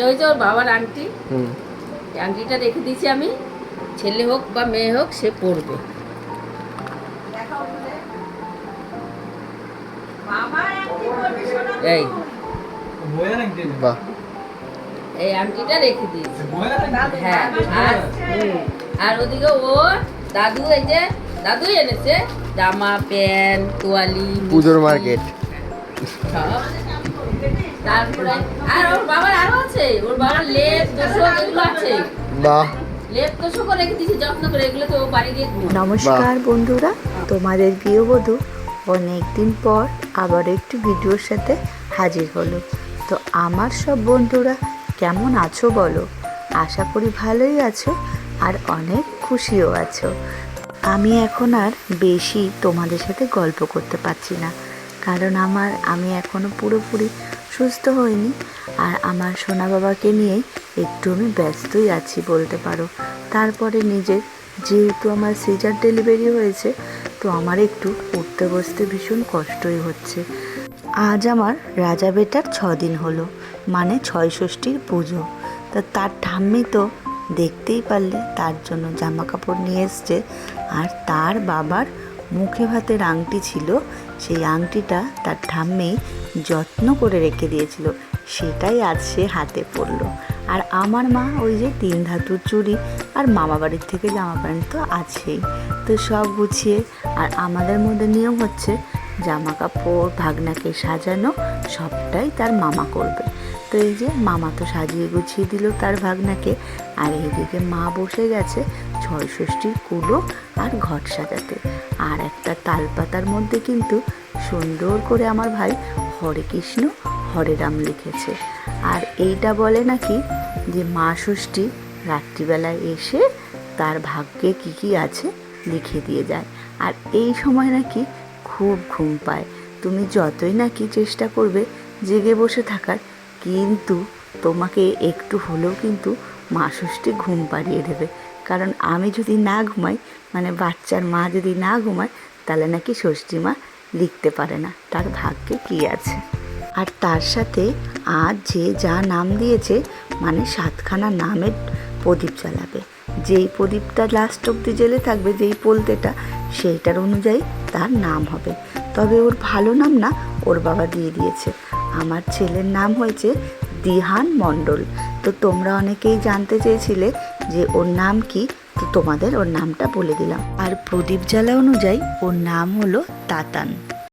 এটা হয়েছে ওর বাবার আংটি। আংটিটা রেখে দিয়েছি আমি। ছেলে হোক বা মেয়ে হোক সে পরবে। এই। বাহ। এই আংটিটা রেখে দিয়েছি। হ্যাঁ আর আর ওদিকে ও দাদু এই যে দাদুই এনেছে। জামা প্যান্ট তোয়ালি পুজোর মার্কেট। তারপরে আর ওর বাবার আরও আছে ওর বাবার লেপ তোষক এগুলো আছে। বাহ। লেপ তোষকও রেখে দিয়েছি যত্ন করে এগুলো তো বাড়ি গিয়ে নমস্কার বন্ধুরা তোমাদের গৃহবধূ অনেক দিন পর আবার একটি ভিডিওর সাথে হাজির হলো। তো আমার সব বন্ধুরা কেমন আছো বলো? আশা করি ভালোই আছো আর অনেক খুশিও আছো। আমি এখন আর বেশি তোমাদের সাথে গল্প করতে পারছি না। কারণ আমার, আমি এখনও পুরোপুরি সুস্থ হইনি। আর আমার সোনা বাবাকে নিয়েই একটু আমি ব্যস্তই আছি বলতে পারো। তারপরে নিজের, যেহেতু আমার সিজার ডেলিভারি হয়েছে, তো আমার একটু উঠতে বসতে ভীষণ কষ্টই হচ্ছে। আজ আমার রাজা বেটার ছ দিন হলো মানে ছয় ষষ্ঠীর পুজো। তা তার ঠাম্মি তো দেখতেই পারলে তার জন্য জামা কাপড় নিয়ে এসছে, আর তার বাবার মুখে ভাতের আংটি ছিল সেই আংটিটা তার ঠাম্মি যত্ন করে রেখে দিয়েছিল। সেটাই আজ সে হাতে পড়ল। আর আমার মা ওই যে তিন ধাতুর চুড়ি আর মামা বাড়ির থেকে জামা প্যান্ট তো আছেই। তো সব গুছিয়ে আর আমাদের মধ্যে নিয়ম হচ্ছে জামা কাপড় ভাগনাকে সাজানো, সবটাই তার মামা করবে। তো এই যে মামা তো সাজিয়ে গুছিয়ে দিল তার ভাগনাকে। আর এইদিকে মা বসে গেছে ষষ্ঠীর কুলো আর ঘট সাজাতে। আর একটা তালপাতার মধ্যে কিন্তু সুন্দর করে আমার ভাই হরে কৃষ্ণ, হরে রাম লিখেছে। আর এইটা বলে নাকি যে মা ষষ্ঠী রাত্রিবেলায় এসে তার ভাগ্যে কি কি আছে লিখে দিয়ে যায়। আর এই সময় নাকি খুব ঘুম পায়। তুমি যতই নাকি চেষ্টা করবে জেগে বসে থাকার, কিন্তু তোমাকে একটু হলেও কিন্তু মা ষষ্ঠী ঘুম পাড়িয়ে দেবে। কারণ আমি যদি না ঘুমাই মানে বাচ্চার মা যদি না ঘুমায়, তাহলে নাকি ষষ্ঠী মা লিখতে পারে না। তার ভাগ্যে কি আছে? আর তার সাথে আজ যে যা নাম দিয়েছে মানে সাতখানা নামের প্রদীপ জ্বালাবে। যেই প্রদীপটা লাস্ট অব্দি জেলে থাকবে, যেই পোলতেটা, সেইটার অনুযায়ী তার নাম হবে। তবে ওর ভালো নাম না, ওর বাবা দিয়ে দিয়েছে। আমার ছেলের নাম হয়েছে দিহান মণ্ডল। তো তোমরা অনেকেই জানতে চেয়েছিলে যে ওর নাম কি, তো তোমাদের ওর নামটা বলে দিলাম। আর প্রদীপ জ্বালা অনুযায়ী ওর নাম হলো তাতান।